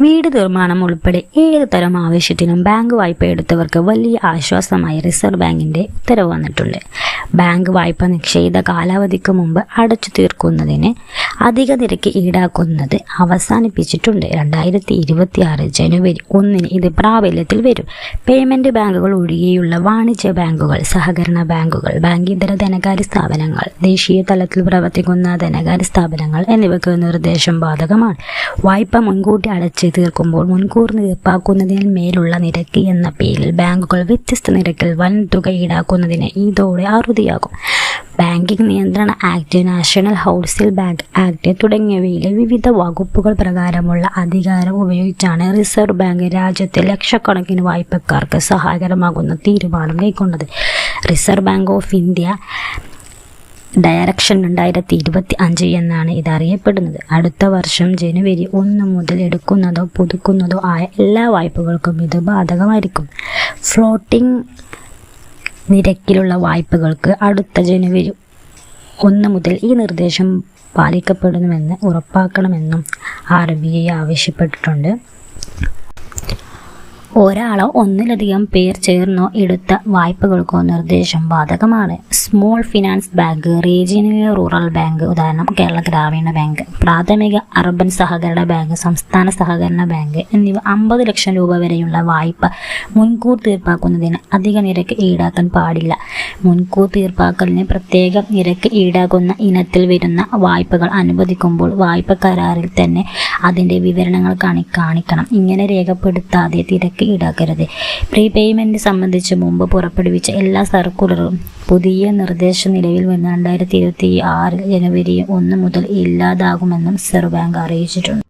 വീട് നിർമ്മാണം ഉൾപ്പെടെ ഏത് തരം ആവശ്യത്തിനും ബാങ്ക് വായ്പ എടുത്തവർക്ക് വലിയ ആശ്വാസമായി റിസർവ് ബാങ്കിന്റെ ഉത്തരവ് വന്നിട്ടുണ്ട്. ബാങ്ക് വായ്പ നിക്ഷേപിത കാലാവധിക്ക് മുമ്പ് അടച്ചു തീർക്കുന്നതിന് അധിക നിരക്ക് ഈടാക്കുന്നത് അവസാനിപ്പിച്ചിട്ടുണ്ട്. രണ്ടായിരത്തി ഇരുപത്തി ആറ് ജനുവരി ഒന്നിന് ഇത് പ്രാബല്യത്തിൽ വരും. പേയ്മെന്റ് ബാങ്കുകൾ ഒഴികെയുള്ള വാണിജ്യ ബാങ്കുകൾ സഹകരണ ബാങ്കുകൾ ബാങ്കിതര ധനകാര്യ സ്ഥാപനങ്ങൾ ദേശീയ തലത്തിൽ പ്രവർത്തിക്കുന്ന ധനകാര്യ സ്ഥാപനങ്ങൾ എന്നിവയ്ക്ക് നിർദ്ദേശം ബാധകമാണ്. വായ്പ മുൻകൂട്ടി അടച്ചു തീർക്കുമ്പോൾ മുൻകൂർ തീർപ്പാക്കുന്നതിന് മേലുള്ള നിരക്ക് എന്ന പേരിൽ ബാങ്കുകൾ വ്യത്യസ്ത നിരക്കിൽ വൻ തുക ഈടാക്കുന്നതിന് ഇതോടെ അറുതിയാകും. ബാങ്കിംഗ് നിയന്ത്രണ ആക്ട് നാഷണൽ ഹൗസിൽ ബാങ്ക് ആക്ട് തുടങ്ങിയവയിലെ വിവിധ വകുപ്പുകൾ പ്രകാരമുള്ള അധികാരം ഉപയോഗിച്ചാണ് റിസർവ് ബാങ്ക് രാജ്യത്തെ ലക്ഷക്കണക്കിന് വായ്പക്കാർക്ക് സഹായകരമാകുന്ന തീരുമാനം കൈക്കൊണ്ടത്. Reserve bank of India direction രണ്ടായിരത്തി ഇരുപത്തി അഞ്ച് എന്നാണ് ഇത് അറിയപ്പെടുന്നത് അടുത്ത വർഷം ജനുവരി ഒന്ന് മുതൽ എടുക്കുന്നതോ പുതുക്കുന്നതോ ആയ എല്ലാ വായ്പകൾക്കും ഇത് ബാധകമായിരിക്കും. ഫ്ലോട്ടിംഗ് നിരക്കിലുള്ള വായ്പകൾക്ക് അടുത്ത ജനുവരി ഒന്ന് മുതൽ ഈ നിർദ്ദേശം പാലിക്കപ്പെടുന്നുവെന്ന് ഉറപ്പാക്കണമെന്നും ആർ ബി ഐ ആവശ്യപ്പെട്ടിട്ടുണ്ട്. ഒരാളോ ഒന്നിലധികം പേർ ചേർന്നോ എടുത്ത വായ്പകൾക്കോ നിർദ്ദേശം ബാധകമാണ്. Small finance bank regional rural bank ഉദാഹരണം കേരള ഗ്രാമീണ ബാങ്ക് പ്രാഥമിക അർബൻ സഹകരണ ബാങ്ക് സംസ്ഥാന സഹകരണ ബാങ്ക് എന്നിവ അമ്പത് ലക്ഷം രൂപ വരെയുള്ള വായ്പ മുൻകൂർ തീർപ്പാക്കുന്നതിന് അധിക നിരക്ക് ഈടാക്കാൻ പാടില്ല. മുൻകൂർ തീർപ്പാക്കലിന് പ്രത്യേക നിരക്ക് ഈടാക്കുന്ന ഇനത്തിൽ വരുന്ന വായ്പകൾ അനുവദിക്കുമ്പോൾ വായ്പ കരാറിൽ തന്നെ അതിന്റെ വിവരണങ്ങൾ കാണി കാണിക്കണം. ഇങ്ങനെ രേഖപ്പെടുത്താതെ തിരക്ക് ഈടാക്കരുത് പ്രീപേയ്മെന്റ് സംബന്ധിച്ച് മുമ്പ് പുറപ്പെടുവിച്ച എല്ലാ സർക്കുലറും പുതിയ നിർദ്ദേശം നിലവിൽ വന്ന രണ്ടായിരത്തി ഇരുപത്തി ആറ് ജനുവരി ഒന്ന് മുതൽ ഇല്ലാതാകുമെന്നും റിസർവ് ബാങ്ക് അറിയിച്ചിട്ടുണ്ട്.